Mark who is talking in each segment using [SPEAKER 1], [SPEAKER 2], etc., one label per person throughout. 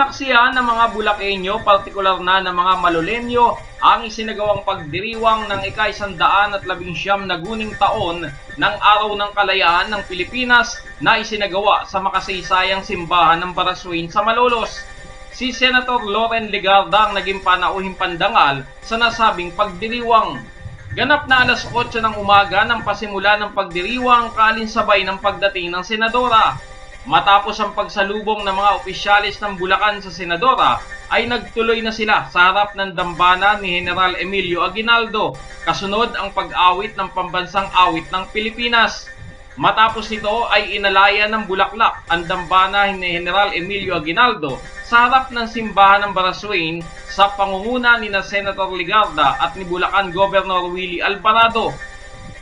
[SPEAKER 1] Sinaksihan ng mga Bulakenyo, partikular na ng mga Malolenyo, ang isinagawang pagdiriwang ng ika-isandaan at labing siyam na guning taon ng Araw ng Kalayaan ng Pilipinas na isinagawa sa makasaysayang simbahan ng Baraswain sa Malolos. Si Senator Loren Legarda ang naging panauhing pandangal sa nasabing pagdiriwang. Ganap na alas 8 ng umaga nang pasimula ng pagdiriwang kalinsabay ng pagdating ng senadora. Matapos ang pagsalubong ng mga opisyalis ng Bulacan sa senadora, ay nagtuloy na sila sa harap ng dambana ni General Emilio Aguinaldo, kasunod ang pag-awit ng pambansang awit ng Pilipinas. Matapos nito ay inalaya ng bulaklak ang dambana ni General Emilio Aguinaldo sa harap ng simbahan ng Baraswain sa pangunguna ni na Senator Ligarda at ni Bulacan Governor Willie Alvarado.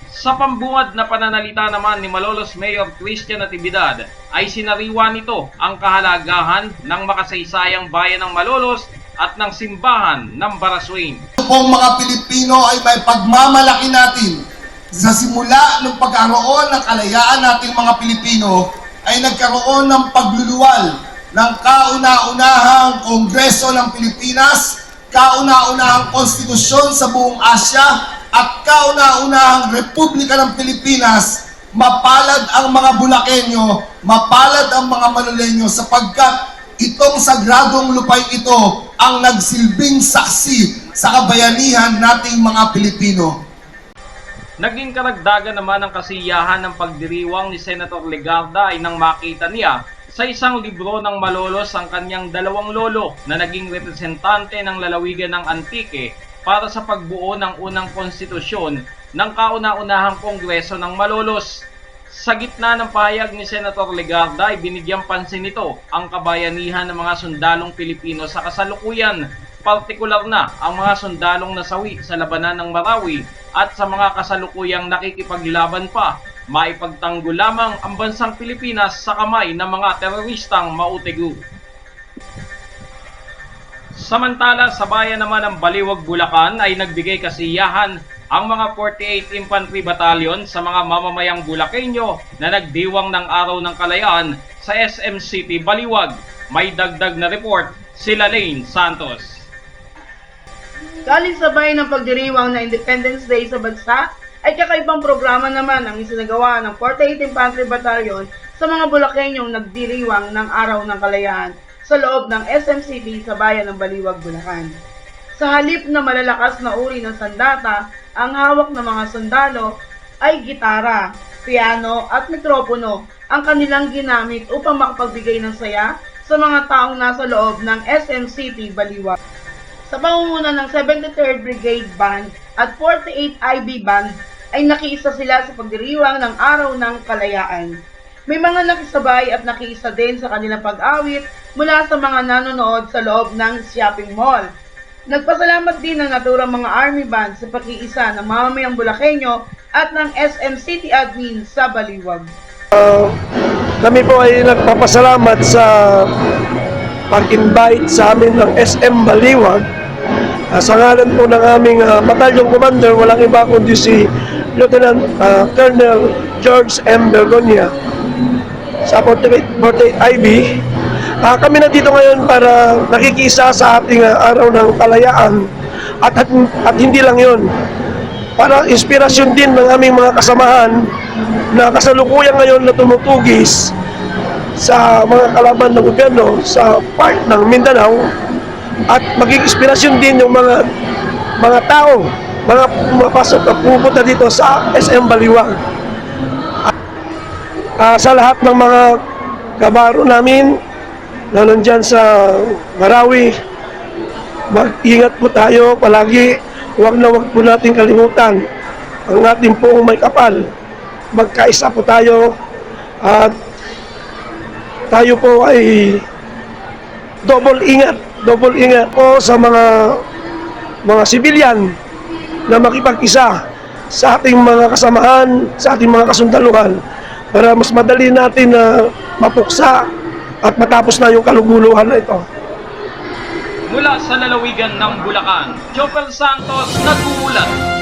[SPEAKER 1] Sa pambungad na pananalita naman ni Malolos Mayor Christian Natividad ay sinariwa nito ang kahalagahan ng makasaysayang bayan ng Malolos at ng simbahan ng Baraswain.
[SPEAKER 2] pong mga Pilipino ay may pagmamalaki natin sa simula ng pagkaroon ng kalayaan nating mga Pilipino ay nagkaroon ng pagluluwal ng kauna-unahang Kongreso ng Pilipinas, kauna-unahang konstitusyon sa buong Asya at kauna-unahang Republika ng Pilipinas mapalad ang mga Bulakenyo, mapalad ang mga Malolenyo sapagkat itong sagradong lupay ito ang nagsilbing saksi sa kabayanihan nating mga Pilipino.
[SPEAKER 1] Naging karagdagan naman ang kasiyahan ng pagdiriwang ni Senator Legarda ay nang makita niya sa isang libro ng Malolos ang kanyang dalawang lolo na naging representante ng lalawigan ng Antique para sa pagbuo ng unang konstitusyon ng kauna-unahang kongreso ng Malolos. Sa gitna ng pahayag ni Senator Legarda ay binigyang pansin nito ang kabayanihan ng mga sundalong Pilipino sa kasalukuyan, partikular na ang mga sundalong nasawi sa labanan ng Marawi at sa mga kasalukuyang nakikipaglaban pa, maipagtanggol lamang ang bansang Pilipinas sa kamay ng mga teroristang mautegu. Samantala, sa bayan naman ng Baliwag, Bulacan ay nagbigay kasiyahan ang mga 48 Infantry Battalion sa mga mamamayang Bulakenyo na nagdiwang ng Araw ng Kalayaan sa SM City, Baliwag. May dagdag na report sila Lane Santos.
[SPEAKER 3] Kalisabay ng pagdiriwang na Independence Day sa bansa, ay kakaibang programa naman ang isinagawa ng 48 Infantry Battalion sa mga Bulakenyong nagdiriwang ng Araw ng Kalayaan sa loob ng SM City sa bayan ng Baliwag, Bulacan. Sa halip na malalakas na uri ng sandata, ang hawak ng mga sundalo ay gitara, piano at mikropono ang kanilang ginamit upang makapagbigay ng saya sa mga taong nasa loob ng SM City, Baliwag. Sa pangunguna ng 73rd Brigade Band at 48 IB Band ay nakiisa sila sa pagdiriwang ng Araw ng Kalayaan. May mga nakisabay at nakiisa din sa kanilang pag-awit mula sa mga nanonood sa loob ng shopping mall. Nagpasalamat din ang naturang mga army band sa pakiisa ng mamamayang Bulakenyo at ng SM City Admin sa Baliwag.
[SPEAKER 4] Kami po ay nagpapasalamat sa pag-invite sa amin ng SM Baliwag. Ah, sa ngalan po ng aming uh, battalion commander, walang iba kundi si Lieutenant ah, Colonel George M. Bergonia sa 48, 48 IB. Ah, kami nandito ngayon para nakikisa sa ating ah, araw ng kalayaan. At, at, at hindi lang yon para inspirasyon din ng aming mga kasamahan na kasalukuyan ngayon na tumutugis sa mga kalaban ng gobyerno sa part ng Mindanao. At maging inspirasyon din yung mga mga tao, mga pumapasok at pupunta dito sa SM Baliwag. Ah, sa lahat ng mga kabaro namin na nandyan sa Marawi, mag-ingat po tayo palagi. Huwag na huwag po natin kalimutan ang ating pong may kapal. Magkaisa po tayo at tayo po ay double ingat, double ingat po sa mga mga sibilyan na makipag-isa sa ating mga kasamahan, sa ating mga kasundaluhan para mas madali natin na mapuksa at matapos na yung kaluguluhan na ito.
[SPEAKER 1] Mula sa lalawigan ng Bulacan, Chopel Santos nag-uulat